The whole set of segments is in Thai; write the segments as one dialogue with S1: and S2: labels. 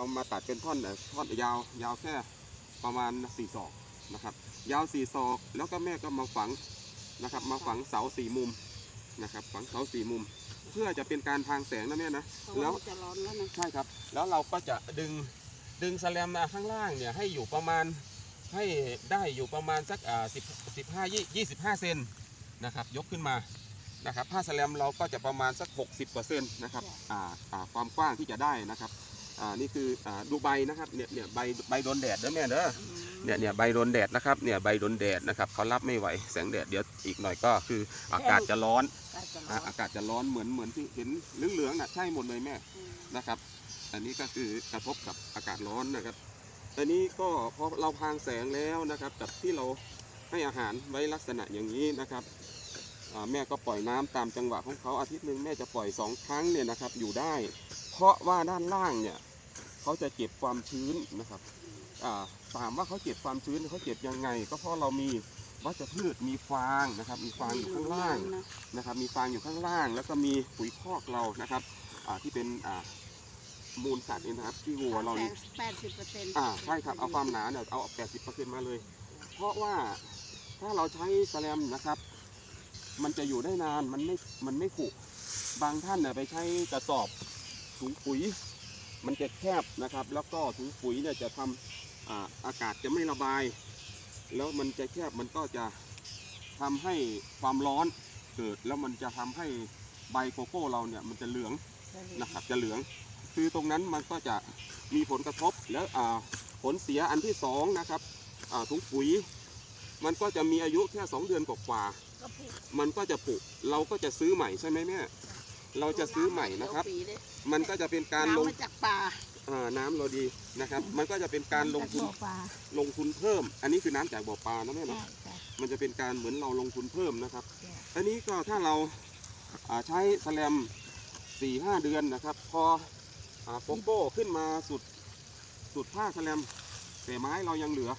S1: เรามาตัดเป็นท่อนเอ่อท่อนยาวยาวแค่ประมาณสี่ศอกนะครับ ยาวสี่ศอกแล้วก็แม่ก็มาฝังนะครับ มาฝังเสาสี่มุมนะครับ ฝังเสาสี่มุม เพื่อจะเป็นการทางแสงนะแม่นะ
S2: เพราะ
S1: แล้
S2: ว่าวมันจะร้อนแล้วนะ
S1: ใช่ครับ แล้วเราก็จะดึงดึงแสแลมมาข้างล่างเนี่ยให้อยู่ประมาณให้ได้อยู่ประมาณสักอ่าสิบสิบห้ายี่สิบห้าเซนนะครับ ยกขึ้นมานะครับผ้าแสแลมเราก็จะประมาณสัก 60เปอร์เซ็นต์นะครับอ่าอ่าความกว้างที่จะได้นะครับ อ่านี่คืออ่าดูใบนะครับเนี่ยเนี่ยใบใบโดนแดดเด้อแม่เด้อ
S2: อืม
S1: เนี่ยเนี่ยใบโดนแดดนะครับเนี่ยใบโดนแดดนะครับเขารับไม่ไหวแสงแดดเดี๋ยวอีกหน่อยก็คืออากาศจะร้อน
S2: ใกล้จะร้
S1: อะ
S2: อน
S1: อากาศจะร้อนเหมือนเหมือนที่เห็นเหลืองๆน่ะใช่หมดเลยแม่
S2: อืม
S1: นะครับ อันนี้ก็คือกระทบกับอากาศร้อนนะครับอันนี้ก็พอเราพรางแสงแล้วนะครับกับที่เราให้อาหารไว้ลักษณะอย่างนี้นะครับอ่าแม่ก็ปล่อยน้ำตามจังหวะของเขาอาทิตย์หนึ่งแม่จะปล่อยสองครั้งเนี่ยนะครับอยู่ได้ เพราะว่าด้านล่างเนี่ย เขาจะเก็บความชื้นนะครับอ่าถามว่าเขาเก็บความชื้นเขาเก็บยังไง ก็เพราะเรามีวัชพืชมีฟางนะครับ มีฟางอยู่ข้างล่าง
S2: นะ
S1: นะครับ มีฟางอยู่ข้างล่าง แล้วก็มีปุ๋ยคอกเรานะครับอ่าที่เป็นอ่ามูลสัตว์นี่นะครับที่วัวเรานี่
S2: แปดสิบเปอร์เซ็นต์
S1: อ่าใช่ครับเอาความหนาเนี่ยเอา80%มาเลย เพราะว่าถ้าเราใช้แสแลมนะครับ มันจะอยู่ได้นานมันไม่มันไม่ผุบางท่านเนี่ยไปใช้กระสอบถุงปุ๋ย มันจะแคบนะครับ แล้วก็ถุงปุ๋ยเนี่ยจะทำอาอากาศจะไม่ระบาย แล้วมันจะแคบมันก็จะทำให้ความร้อนเกิด แล้วมันจะทำให้ใบโกโก้เราเนี่ยมันจะเหลืองนะครับจะเหลือง คือตรงนั้นมันก็จะมีผลกระทบแล้วผลเสียอันที่สองนะครับถุงปุ๋ย มันก็จะมีอายุแค่สองเดือนกว่า
S2: ก็ผิด
S1: ๆมันก็จะผุเราก็จะซื้อใหม่ใช่ไหมแม่ เราจะซื้อใหม่นะครับ
S2: เดี๋ยวปีเลย
S1: มันก็จะเป็นการลง
S2: น้ำมาจากป่า
S1: อ่าน้ำเราดีนะครับ มันก็จะเป็นการลงทุน
S2: จากบ่อป่า
S1: ลงทุนเพิ่ม อันนี้คือน้ำจากบ่อปลานะแม่
S2: ใช่
S1: เนาะ
S2: ใช่
S1: มันจะเป็นการเหมือนเราลงทุนเพิ่มนะครับ
S2: ใช่
S1: อันนี้ก็ถ้าเราอ่าใช้แสแลมสี่ห้าเดือนนะครับ พออาโกโก้ขึ้นมาสุดสุดผ้าแสแลมแต่ไม้เรายังเหลือ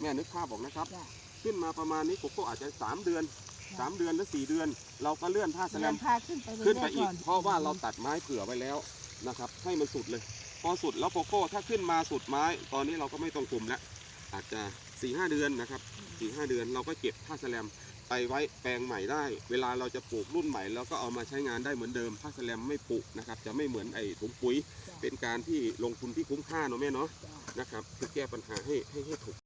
S1: แม่นึกภาพบอกนะครับ
S2: จ้ะ
S1: ขึ้นมาประมาณนี้โกโก้อาจจะสามเดือน สามเดือนหรือสี่เดือน เราก็เลื่อนผ้าแสล
S2: เดิ
S1: ม
S2: นพาขึ้นไป
S1: ขึ้นไป
S2: รื่ยๆ
S1: อีก
S2: น
S1: เพราะว่าเราตัดไม้เผื่อไว้แล้วนะครับ ให้มันสุดเลย พอสุดแล้วโกโก้ถ้าขึ้นมาสุดไม้ ตอนนี้เราก็ไม่ต้องกลุ่มแล้วอาจจะสี่ห้าเดือนนะครับสี่ห้าเดือนเราก็เก็บผ้าแสแลมไปไว้แปลงใหม่ได้ เวลาเราจะปลูกรุ่นใหม่เราก็เอามาใช้งานได้เหมือนเดิมผ้าแสแลมไม่ปลูกนะครับ จะไม่เหมือนไอ้ถุงปุ๋ย เป็นการที่ลงทุนที่คุ้มค่าเนาะแม่เนาะ
S2: จ้ะ
S1: นะครับคือแก้ปัญหาให้ให้ให้ถูก